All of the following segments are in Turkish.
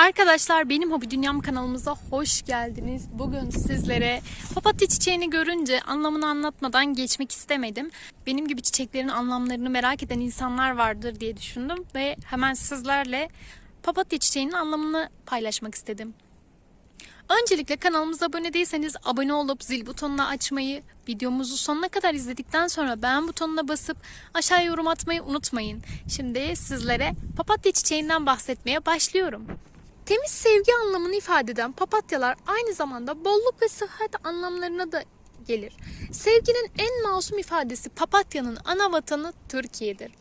Arkadaşlar benim Hobi Dünyam kanalımıza hoş geldiniz. Bugün sizlere papatya çiçeğini görünce anlamını anlatmadan geçmek istemedim. Benim gibi çiçeklerin anlamlarını merak eden insanlar vardır diye düşündüm ve hemen sizlerle papatya çiçeğinin anlamını paylaşmak istedim. Öncelikle kanalımıza abone değilseniz abone olup zil butonunu açmayı, videomuzu sonuna kadar izledikten sonra beğen butonuna basıp aşağıya yorum atmayı unutmayın. Şimdi sizlere papatya çiçeğinden bahsetmeye başlıyorum. Temiz sevgi anlamını ifade eden papatyalar aynı zamanda bolluk ve sıhhat anlamlarına da gelir. Sevginin en masum ifadesi papatyanın ana vatanı Türkiye'dir.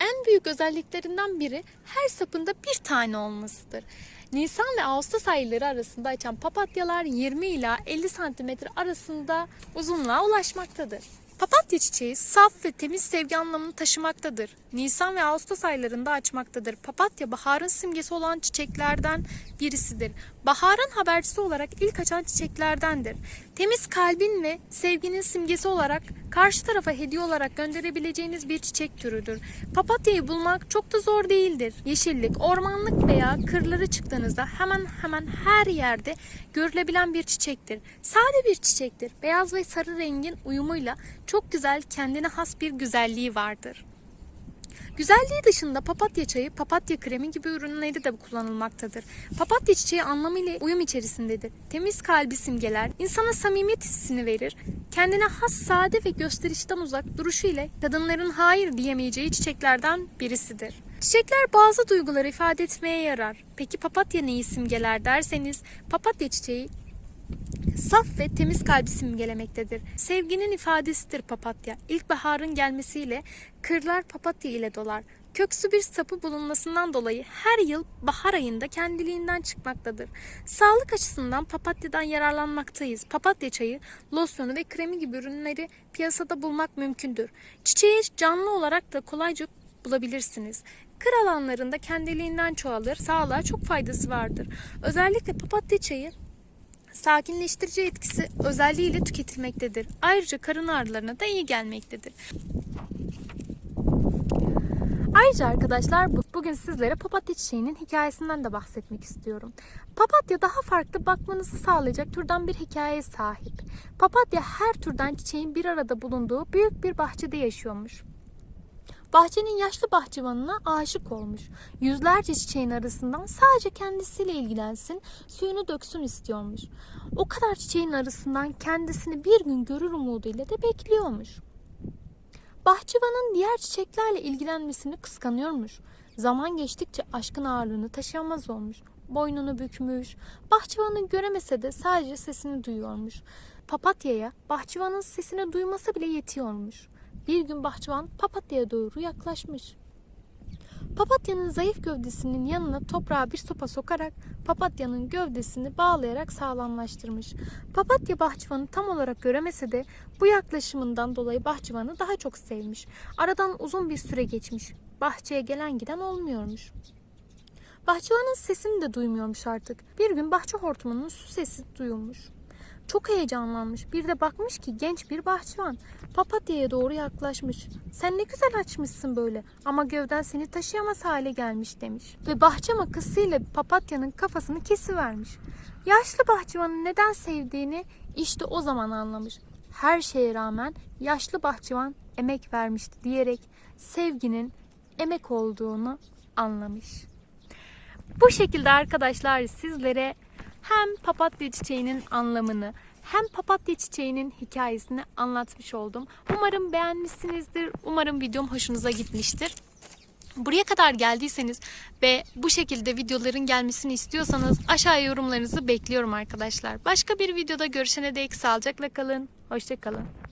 En büyük özelliklerinden biri her sapında bir tane olmasıdır. Nisan ve Ağustos ayları arasında açan papatyalar 20 ila 50 santimetre arasında uzunluğa ulaşmaktadır. Papatya çiçeği saf ve temiz sevgi anlamını taşımaktadır. Nisan ve Ağustos aylarında açmaktadır. Papatya baharın simgesi olan çiçeklerden birisidir. Baharın habercisi olarak ilk açan çiçeklerdendir. Temiz kalbin ve sevginin simgesi olarak karşı tarafa hediye olarak gönderebileceğiniz bir çiçek türüdür. Papatyayı bulmak çok da zor değildir. Yeşillik, ormanlık veya kırlara çıktığınızda hemen hemen her yerde görülebilen bir çiçektir. Sade bir çiçektir. Beyaz ve sarı rengin uyumuyla çok güzel, kendine has bir güzelliği vardır. Güzelliği dışında papatya çayı, papatya kremi gibi ürünlerde de kullanılmaktadır. Papatya çiçeği anlamıyla uyum içerisindedir. Temiz kalbi simgeler, insana samimiyet hissini verir. Kendine has sade ve gösterişten uzak duruşu ile kadınların hayır diyemeyeceği çiçeklerden birisidir. Çiçekler bazı duyguları ifade etmeye yarar. Peki papatya neyi simgeler derseniz, papatya çiçeği Saf ve temiz kalbi simgelemektedir. Sevginin ifadesidir papatya. İlkbaharın gelmesiyle kırlar papatya ile dolar. Köksü bir sapı bulunmasından dolayı her yıl bahar ayında kendiliğinden çıkmaktadır. Sağlık açısından papatyadan yararlanmaktayız. Papatya çayı, losyonu ve kremi gibi ürünleri piyasada bulmak mümkündür. Çiçeği canlı olarak da kolayca bulabilirsiniz. Kır alanlarında kendiliğinden çoğalır, sağlığa çok faydası vardır. Özellikle papatya çayı sakinleştirici etkisi özelliğiyle tüketilmektedir. Ayrıca karın ağrılarına da iyi gelmektedir. Ayrıca arkadaşlar bu- bugün sizlere papatya çiçeğinin hikayesinden de bahsetmek istiyorum. Papatya daha farklı bakmanızı sağlayacak türden bir hikayeye sahip. Papatya her türden çiçeğin bir arada bulunduğu büyük bir bahçede yaşıyormuş. Bahçenin yaşlı bahçıvanına aşık olmuş. Yüzlerce çiçeğin arasından sadece kendisiyle ilgilensin, suyunu döksün istiyormuş. O kadar çiçeğin arasından kendisini bir gün görür umuduyla da bekliyormuş. Bahçıvanın diğer çiçeklerle ilgilenmesini kıskanıyormuş. Zaman geçtikçe aşkın ağırlığını taşıyamaz olmuş. Boynunu bükmüş. Bahçıvanı göremese de sadece sesini duyuyormuş. Papatya'ya bahçıvanın sesini duyması bile yetiyormuş. Bir gün bahçıvan papatya'ya doğru yaklaşmış. Papatya'nın zayıf gövdesinin yanına toprağa bir sopa sokarak papatya'nın gövdesini bağlayarak sağlamlaştırmış. Papatya bahçıvanı tam olarak göremese de bu yaklaşımından dolayı bahçıvanı daha çok sevmiş. Aradan uzun bir süre geçmiş. Bahçeye gelen giden olmuyormuş. Bahçıvanın sesini de duymuyormuş artık. Bir gün bahçe hortumunun su sesi duyulmuş. Çok heyecanlanmış. Bir de bakmış ki genç bir bahçıvan papatyaya doğru yaklaşmış. Sen ne güzel açmışsın böyle ama gövden seni taşıyamaz hale gelmiş demiş. Ve bahçe makasıyla papatyanın kafasını kesivermiş. Yaşlı bahçıvanın neden sevdiğini işte o zaman anlamış. Her şeye rağmen yaşlı bahçıvan emek vermişti diyerek sevginin emek olduğunu anlamış. Bu şekilde arkadaşlar sizlere hem papatya çiçeğinin anlamını hem papatya çiçeğinin hikayesini anlatmış oldum. Umarım beğenmişsinizdir. Umarım videom hoşunuza gitmiştir. Buraya kadar geldiyseniz ve bu şekilde videoların gelmesini istiyorsanız aşağıya yorumlarınızı bekliyorum arkadaşlar. Başka bir videoda görüşene dek sağlıcakla kalın. Hoşçakalın.